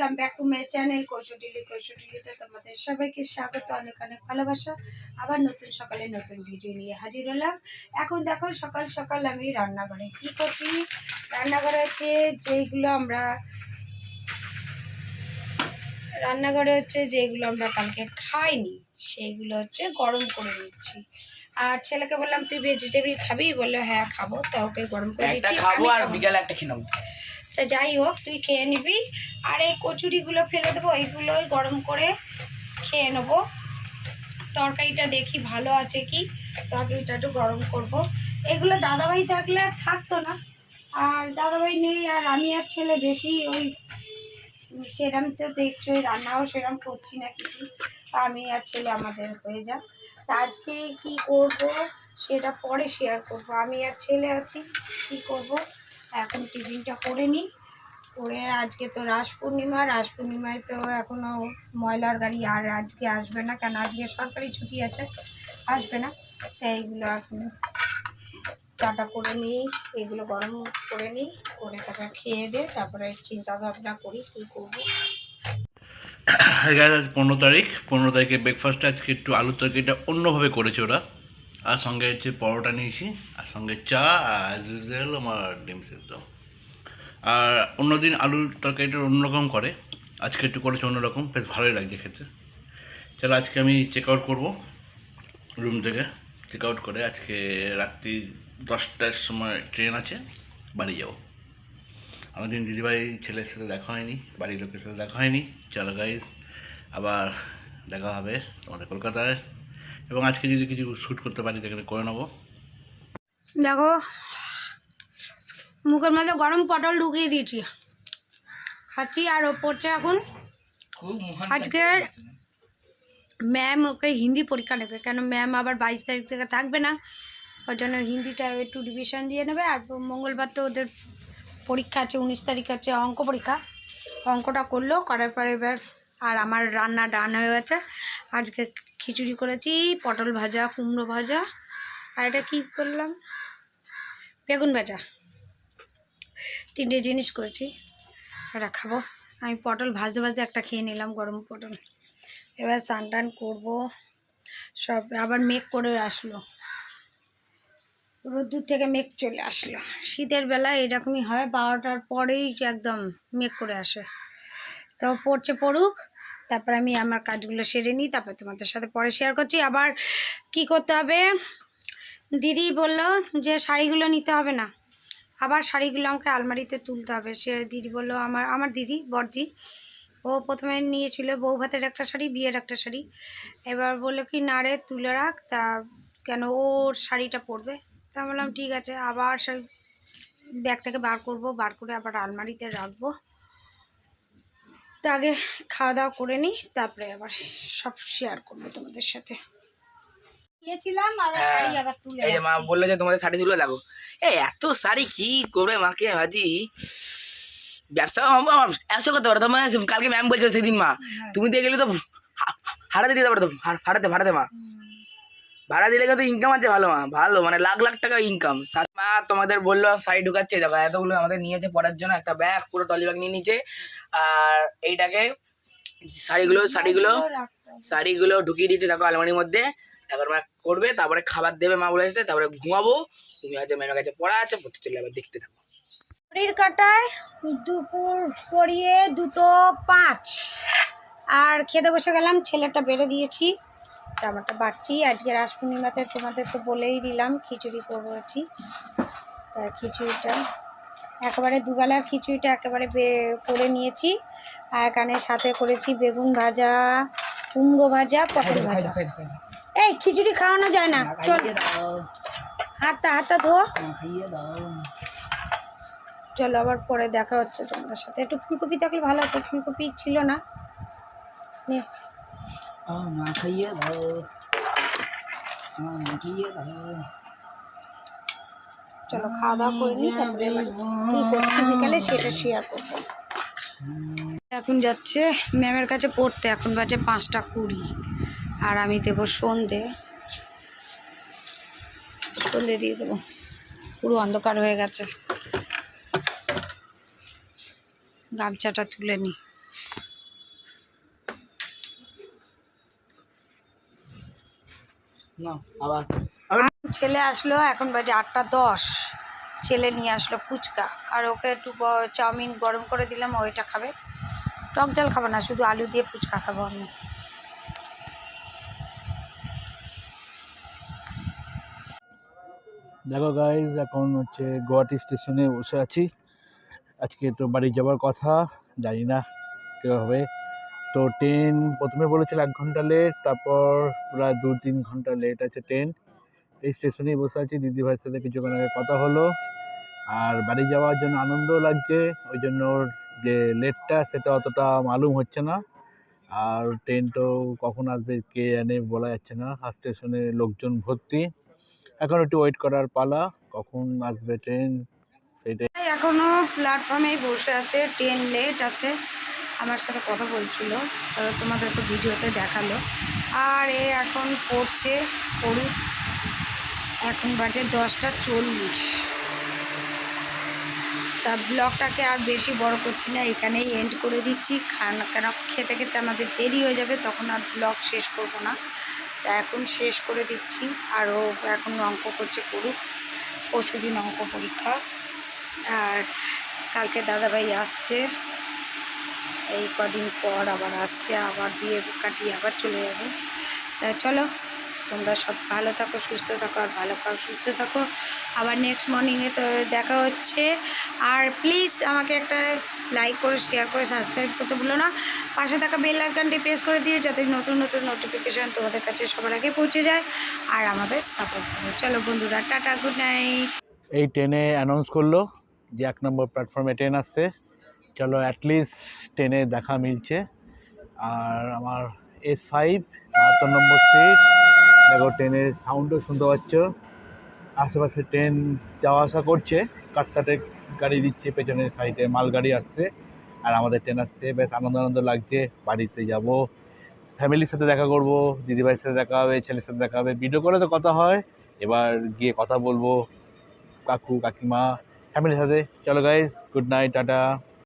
Welcome back to my channel কৌশটিলি কৌশটিলিতে তোমাদের সবাইকে স্বাগত অনেক অনেক ভালোবাসা। আবার নতুন সকালে নতুন ভিডিও নিয়ে হাজির হলাম। এখন দেখো সকাল সকাল আমি রান্নাঘরে কি করছি? রান্নাঘরে হচ্ছে যেইগুলো আমরা রান্নাঘরে হচ্ছে যেগুলো আমরা কালকে খাইনি সেইগুলো হচ্ছে গরম করে নিচ্ছি। আর ছেলেকে বললাম তুই ভেজিটেবিল খাবি? বলল হ্যাঁ খাব। তা ওকে গরম করে দিচ্ছি খাব আর বিকালে একটা খেয়ে নেব। তা যাই হোক, তুই খেয়ে নিবি। আর এই কচুরিগুলো ফেলে দেবো, এইগুলোই গরম করে খেয়ে নেব। তরকারিটা দেখি ভালো আছে কি? তরকারিটা একটু গরম করব। এগুলো দাদাভাই থাকলে আর থাকতো না। আর দাদাভাই নেই, আর আমি আর ছেলে বেশি, ওই সেরম তো দেখছ রান্নাও সেরম করছি না কিছু। আমি আর ছেলে আমাদের হয়ে যা আজকে কি করব, সেটা পরে শেয়ার করব। আমি আর ছেলে আছি, কি করব? এখন টিফিনটা করে নিই। করে আজকে তো রাস পূর্ণিমা, রাস পূর্ণিমায় তো এখনও ময়লার গাড়ি আর আজকে আসবে না, কেন আজকে সরকারি ছুটি আছে, আসবে না। তাই এইগুলো এখন চাটা করে নিই, এগুলো গরম করে নিই, করে তারপরে খেয়ে দে তারপরে চিন্তা ভাবনা করি কী করব। আজ পনেরো তারিখ, পনেরো তারিখে ব্রেকফাস্টে আজকে একটু আলুর তরকারিটা অন্যভাবে করেছে ওরা। আর সঙ্গে হচ্ছে পরোটা নিয়েছি, আর সঙ্গে চা, আর অ্যাজ ইউজুয়াল আমার ডিম সেদ্ধ। আর অন্যদিন আলুর তরকারিটা অন্যরকম করে, আজকে একটু করেছে অন্যরকম, বেশ ভালোই লাগছে খেতে। চলো আজকে আমি চেক আউট করব রুম থেকে চেক আউট করে আজকে রাত্রি দশটার সময় ট্রেন আছে, বাড়ি যাব। আমাদের দিদিভাই ছেলের সাথে দেখা হয়নি, বাড়ির লোকের সাথে দেখা হয়নি। চলো গাইজ আবার দেখা হবে আমাদের কলকাতায়। এবং আজকে যদি কিছু শ্যুট করতে পারি সেখানে করে নেব। দেখো মুখের মধ্যে গরম পটল ঢুকিয়ে দিয়েছি। খাচ্ছি আর ও পড়ছে এখন। আজকের ম্যাম ওকে হিন্দি পরীক্ষা নেবে কেন ম্যাম আবার বাইশ তারিখ থেকে থাকবে না। ওই জন্য হিন্দিটা একটু ডিভিশন দিয়ে নেবে আর মঙ্গলবার তো ওদের পরীক্ষা আছে উনিশ তারিখ আছে অঙ্ক পরীক্ষা। অঙ্কটা করল করার পরে এবার আর আমার রান্না ডান হয়ে গেছে। আজকে খিচুড়ি করেছি, পটল ভাজা, কুমড়ো ভাজা, আর এটা কী করলাম? বেগুন ভাজা। তিনটে জিনিস করেছি, এটা খাব। আমি পটল ভাজতে ভাজতে একটা খেয়ে নিলাম, গরম পটল। এবার স্নান টান করব, সব আবার মেঘ করে আসলো। রোদ্দুর থেকে মেঘ চলে আসলো। শীতের বেলা এরকমই হয়, বারোটার পরেই একদম মেঘ করে আসে। তো পড়ছে পড়ুক তারপর আমি আমার কাজগুলো সেরে নিই, তারপর তোমাদের সাথে পরে শেয়ার করছি। আবার কি করতে হবে? দিদি বলল যে শাড়িগুলো নিতে হবে না। আবার শাড়িগুলো আমাকে আলমারিতে তুলতে হবে। সে দিদি বলল, আমার আমার দিদি, বড়দি, ও প্রথমে নিয়েছিল বউ ভাতের একটা শাড়ি, বিয়ের একটা শাড়ি। এবার বলল কি, না রে, তুলে রাখ, তা কেন ওর শাড়িটা পরবে? তা বললাম, ঠিক আছে, আবার শাড়ি ব্যাগ থেকে বার করব, বার করে আবার আলমারিতে রাখব। তা আগে খাওয়া দাওয়া করে নিই তারপরে আবার সব শেয়ার করব তোমাদের সাথে। আবার হ্যাঁ। শাড়ি আবার তুলে এই মা বলল যে তোমাদের শাড়ি তুলে লাগো এই এত শাড়ি কি করবে মাকে? ভাজি ব্যবসা একশো করতে পারো। তোমার কালকে ম্যাম বলছো সেদিন মা তুমি দিয়ে গেলে তো হারাতে দিতে পারো তো হা- হারাতে ভাড়াতে মা। ভাড়া দিলে কিন্তু ইনকাম আছে ভালো মা ভালো মানে লাখ লাখ টাকা ইনকাম মা তোমাদের বলল শাড়ি ঢুকাচ্ছে দেখো এতগুলো আমাদের নিয়েছে পরার জন্য একটা ব্যাগ পুরো টলি ব্যাগ নিয়ে নিচে আর এইটাকে শাড়িগুলো শাড়িগুলো শাড়িগুলো ঢুকিয়ে দিয়েছে দেখো আলমারির মধ্যে। এবার মা করবে তারপরে খাবার দেবে মা বলে আসতে তারপরে ঘুমাবো। তুমি হচ্ছে ম্যামের কাছে পড়া আছে পড়তে চলে আবার দেখতে থাকো। ঘড়ির কাটায় দুপুর গড়িয়ে দুটো পাঁচ। আর খেতে বসে গেলাম ছেলেটা বেড়ে দিয়েছি। টামাটা বাড়ছি আজকে রাস পূর্ণিমাতে তোমাদের তো বলেই দিলাম খিচুড়ি করেছি তা খিচুড়িটা একেবারে দুবেলার খিচুড়িটা একেবারে বে- করে নিয়েছি। আর এখানে সাথে করেছি বেগুন ভাজা কুমড়ো ভাজা পটল ভাজা। এই খিচুড়ি খাওয়ানো যায় না। চল। হাতটা হাতটা ধো। চলো আবার পরে দেখা হচ্ছে তোমাদের সাথে। একটু ফুলকপি থাকলে ভালো হতো। ফুলকপি ছিল না। নে, মা খাইয়ে দাও মা খাইয়ে দাও চলো খাওয়া দাওয়া করে নিই তারপরে কী করছি বিকালে সেটা শেয়ার করব এখন যাচ্ছে ম্যামের কাছে পড়তে এখন বাজে পাঁচটা কুড়ি। আর আমি দেবো সন্ধে। সন্ধে দিয়ে দেবো। পুরো অন্ধকার হয়ে গেছে। গামছাটা তুলে নিই না আবার? আবার ছেলে আসলো এখন বাজে আটটা দশ। ছেলে নিয়ে আসলো ফুচকা। আর ওকে একটু চাউমিন গরম করে দিলাম ওইটা খাবে। টক জল খাব না শুধু আলু দিয়ে ফুচকা খাব আমি। দেখো গাইজ এখন হচ্ছে গুয়াহাটি স্টেশনে বসে আছি। আজকে তো বাড়ি যাওয়ার কথা জানি না কেউ হবে তো ট্রেন প্রথমে বলেছিল এক ঘণ্টা লেট তারপর প্রায় দু তিন ঘণ্টা লেট আছে ট্রেন এই স্টেশনেই বসে আছি, দিদি ভাইয়ের সাথে কিছুক্ষণ আগে কথা হলো। আর বাড়ি যাওয়ার জন্য আনন্দও লাগছে, ওই জন্য যে লেটটা সেটা অতটা মালুম হচ্ছে না। আর ট্রেন তো কখন আসবে, কে জানে বলা যাচ্ছে না। আর স্টেশনে লোকজন ভর্তি। এখন একটু ওয়েট করার পালা, কখন আসবে ট্রেন সেটাই। এই এখনও প্ল্যাটফর্মেই বসে আছে ট্রেন লেট আছে। আমার সাথে কথা বলছিল তোমাদের তো ভিডিওতে দেখাল। আর এ এখন পড়ছে, পড়ুক, এখন বাজে দশটা চল্লিশ। তা ব্লগটাকে আর বেশি বড় করছি না, এখানেই এন্ড করে দিচ্ছি। খান কেন, খেতে খেতে আমাদের দেরি হয়ে যাবে, তখন আর ব্লগ শেষ করব না। তা এখন শেষ করে দিচ্ছি, আর ও এখন অঙ্ক করছে করুক পরশু দিন অঙ্ক পরীক্ষা। আর কালকে দাদাভাই আসছে। এই কদিন পর আবার আসছে, আবার বিয়ে কাটিয়ে আবার চলে যাবে। তাই চলো, তোমরা সব ভালো থাকো, সুস্থ থাকো আর ভালো থাকো, সুস্থ থাকো। আবার নেক্সট মর্নিংয়ে তো দেখা হচ্ছে। আর প্লিজ আমাকে একটা লাইক করে শেয়ার করে সাবস্ক্রাইব করতে ভুলো না। পাশে থাকা বেল আইকনটি প্রেস করে দিও, যাতে নতুন নতুন নোটিফিকেশান তোমাদের কাছে সবার আগে পৌঁছে যায় আর আমাদের সাপোর্ট করো। চলো বন্ধুরা, টাটা গুড নাইট এই ট্রেনে অ্যানাউন্স করল যে এক নম্বর প্ল্যাটফর্মে ট্রেন আসছে। চলো অ্যাটলিস্ট ট্রেনে দেখা মিলছে। আর আমার এস ফাইভ বাহাত্তর নম্বর সিট দেখো ট্রেনের সাউন্ডও শুনতে পাচ্ছ। আশেপাশে ট্রেন যাওয়া আসা করছে কাটসাটে গাড়ি দিচ্ছে, পেছনের সাইডে মালগাড়ি আসছে। আর আমাদের ট্রেন আসছে, বেশ আনন্দ আনন্দ লাগছে, বাড়িতে যাব। ফ্যামিলির সাথে দেখা করব, দিদিভাইয়ের সাথে দেখা হবে, ছেলের সাথে দেখা হবে ভিডিও করে তো কথা হয়। এবার গিয়ে কথা বলব কাকু, কাকিমা ফ্যামিলির সাথে। চলো গাইজ গুড নাইট টাটা।